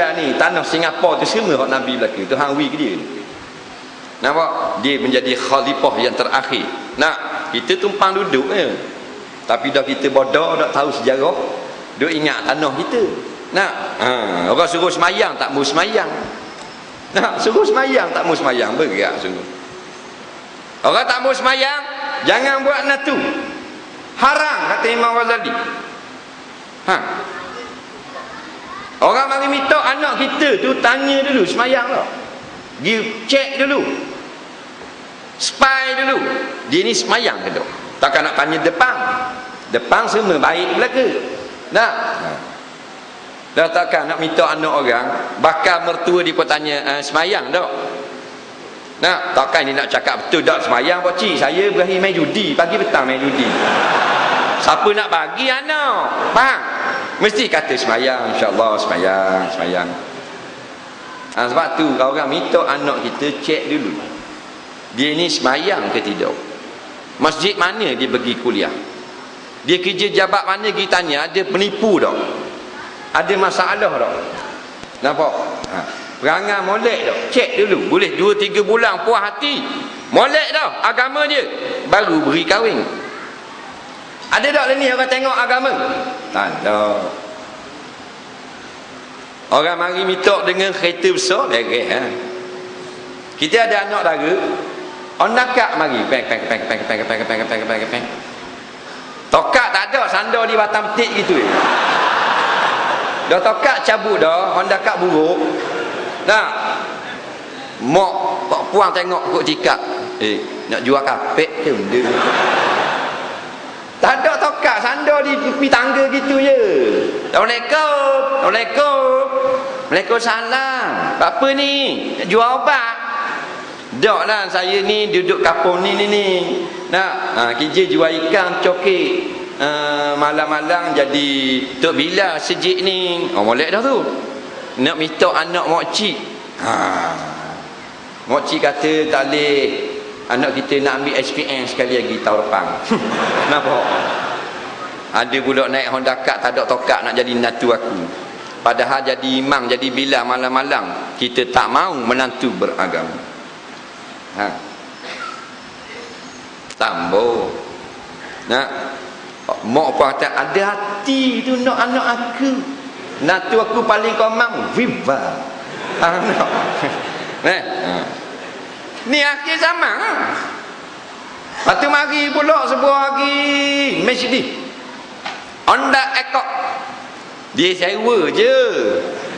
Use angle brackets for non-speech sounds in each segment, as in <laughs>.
Ya ni tanah Singapura tu semua hak Nabi belaka tu hang wi ke dia nampak? Dia menjadi khalifah yang terakhir. Nak kita tumpang duduk je. Tapi dah kita bodoh dah tahu sejarah duk ingat tanah kita. Nak? Ha, orang suruh semayang tak mau semayang. Nak suruh semayang tak mau semayang. Bergerak sungguh orang tak mau semayang jangan buat natu. Haram kata Imam Ghazali. Ha Orang mari minta anak kita tu tanya dulu semayang lah. Dia cek dulu. Spy dulu. Dia ni semayang ke tak? Takkan nak tanya depan. Depan semua baik belaka. Tak? Dah takkan nak minta anak orang bakal mertua dia pun tanya uh, semayang tak? Nak, takkan ni nak cakap betul tak semayang pak cik? Saya berakhir main judi, pagi petang main judi. Siapa nak bagi anak? Faham? Mesti kata semayang InsyaAllah semayang Semayang. Ha, Sebab tu kalau orang minta anak kita Cek dulu. Dia ni semayang ke tidak? Masjid mana dia pergi kuliah? Dia kerja jabat mana kita tanya Ada penipu tak? Ada masalah tak? Nampak? Ha. Perangai molek tak? Cek dulu. Boleh 2-3 bulan puas hati. Molek tak agama dia. Baru beri kahwin ada tak ni orang tengok agama? Tak ada. Orang mari minta dengan kereta besar, lereh ha? Kita ada anak dara, on nakak mari, peng peng peng peng peng peng peng peng peng peng. Tokak tak ada, sandal di batang petik gitu. Ya. Dah tokak cabut dah, Honda kak buruk. Nah. Mok, pak puang tengok kok tikak. Eh, nak jual kapek ke benda? Di tepi tangga gitu je. Assalamualaikum. Assalamualaikum. Waalaikumsalam. Apa ni? Jual obat. Dok lah saya ni duduk kapung ni ni ni. Nak ha, kerja jual ikan cokek. Uh, malam-malam jadi Tok Bila sejik ni. Oh molek dah tu. Nak minta anak mak cik. Ha. Mak cik kata tak boleh anak kita nak ambil SPM sekali lagi tahun depan <laughs> nampak ada pula naik Honda Cut tak ada tokak nak jadi natu aku. Padahal jadi imam jadi bila malam-malam kita tak mau menantu beragama. Ha. Tambo nak? Mak kata ada hati tu nak anak aku. Natu aku paling komang viva. Ha nak? <laughs> Eh? Ha. Ni akhir zaman. Lepas tu mari pula sebuah lagi masjid. Onda ekok. Dia sewa je.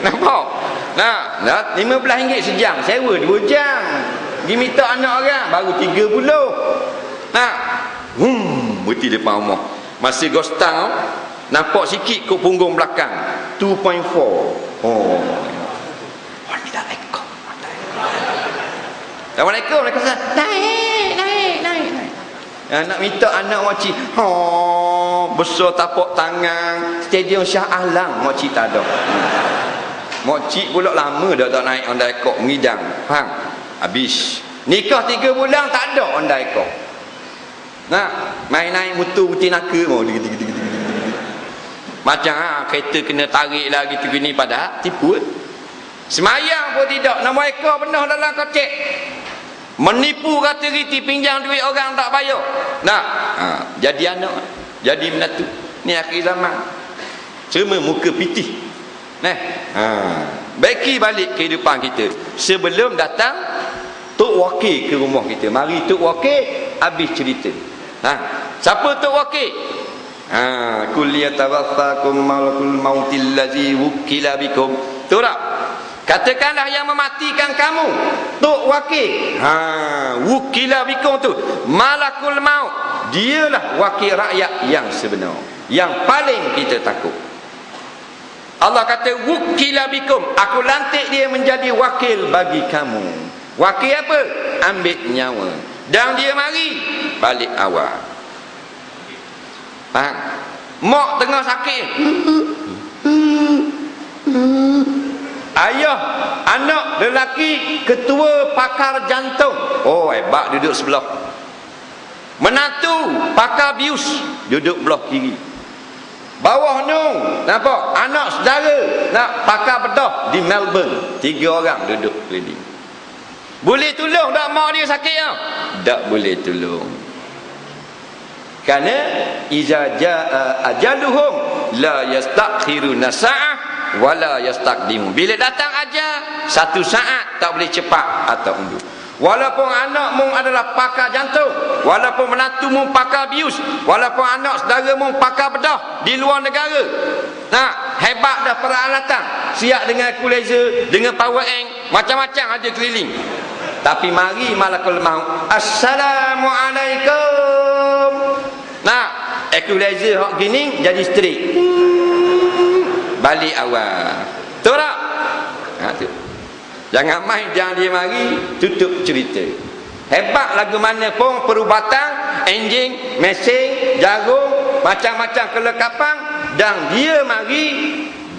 Nampak? Nah, nah RM15 sejam. Sewa 2 jam. Dia minta anak orang baru 30. Nah. Hmm, berarti depan rumah. Masih gostang nampak sikit ke punggung belakang. 2.4. Oh. Onda ekok. Assalamualaikum. Waalaikumsalam. Naik, naik, naik, naik. Nak minta anak makcik. Besar tapak tangan. Stadium Syah Alam makcik tak ada. Hmm. Makcik pula lama dah tak naik ondai ekor mengidang. Faham? Habis. Nikah tiga bulan tak ada ondai ekor. Nah, main naik mutu putih naka mau dig. Macam ha, kereta kena tarik lah gitu gini pada tipu. Semayang pun tidak. Nama ekor penuh dalam kocek menipu kata riti pinjam duit orang tak bayar nak ha, jadi anak jadi menatu ni akhir zaman. Semua muka pitih nah. Ha. baiki balik kehidupan kita. Sebelum datang tok wakil ke rumah kita. Mari tok wakil habis cerita. Ha. siapa tok wakil? Ha. Kulliyatawaffakum malakul mautil ladzi wukila bikum. Tu tak Katakanlah yang mematikan kamu. Tok wakil. Ha, Wukila bikum tu. Malakul maut. Dialah wakil rakyat yang sebenar. Yang paling kita takut. Allah kata Wukila bikum Aku lantik dia menjadi wakil bagi kamu. Wakil apa? Ambil nyawa. Dan dia mari Balik awal. Faham? Mak tengah sakit Ayah, anak lelaki ketua pakar jantung. Oh, hebat duduk sebelah. Menantu pakar bius duduk belah kiri. Bawah nung, nampak? Anak saudara nak pakar bedah di Melbourne. Tiga orang duduk keliling. Boleh tolong tak mak dia sakit ya? Tak boleh tolong. Kerana iza jaa ajaluhum la yastakhiruna sa'ah wala yastaqdimu. Bila datang aja satu saat tak boleh cepat atau undur. Walaupun anak mu adalah pakar jantung, walaupun menantu mu pakar bius, walaupun anak saudara mu pakar bedah di luar negara. Nah, hebat dah peralatan. Siap dengan equalizer, dengan power eng, macam-macam ada keliling. Tapi mari malakul maut. Assalamualaikum. Nah, equalizer hok gini jadi straight. Balik awal. Tahu tak? Ha, tu. Jangan main jangan dia mari tutup cerita. Hebat lagu mana pun perubatan, enjin, mesin, jagung, macam-macam kelekapan dan dia mari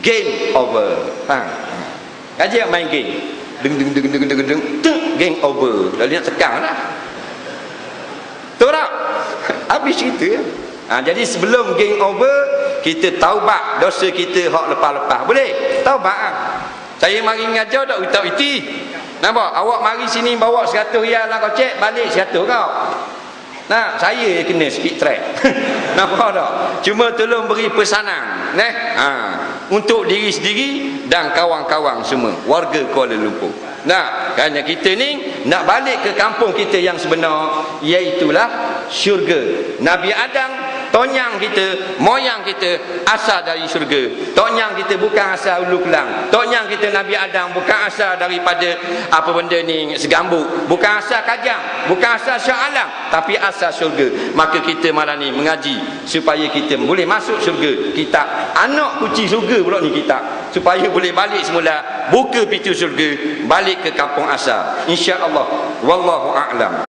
game over. Ha. Kaji main game. Deng deng deng deng deng deng deng game over. Lalu nak tekan lah. Tahu tak? <laughs> Habis cerita. Ha, jadi sebelum game over, kita taubat dosa kita hak lepas-lepas. Boleh? Taubat ah. Saya mari mengajar tak utak iti. Nampak? Awak mari sini bawa 100 riyal lah kau cek, balik 100 kau. Nah, saya kena speed track. <laughs> Nampak tak? Cuma tolong beri pesanan, neh. Ha, untuk diri sendiri dan kawan-kawan semua, warga Kuala Lumpur. Nah, kerana kita ni nak balik ke kampung kita yang sebenar, iaitu syurga. Nabi Adam Tonyang kita, moyang kita asal dari syurga. Tonyang kita bukan asal ulu kelang. Tonyang kita Nabi Adam bukan asal daripada apa benda ni segambut. Bukan asal kajang, bukan asal syah alam, tapi asal syurga. Maka kita malam ni mengaji supaya kita boleh masuk syurga. Kita anak kuci syurga pula ni kita. Supaya boleh balik semula buka pintu syurga, balik ke kampung asal. Insya-Allah. Wallahu a'lam.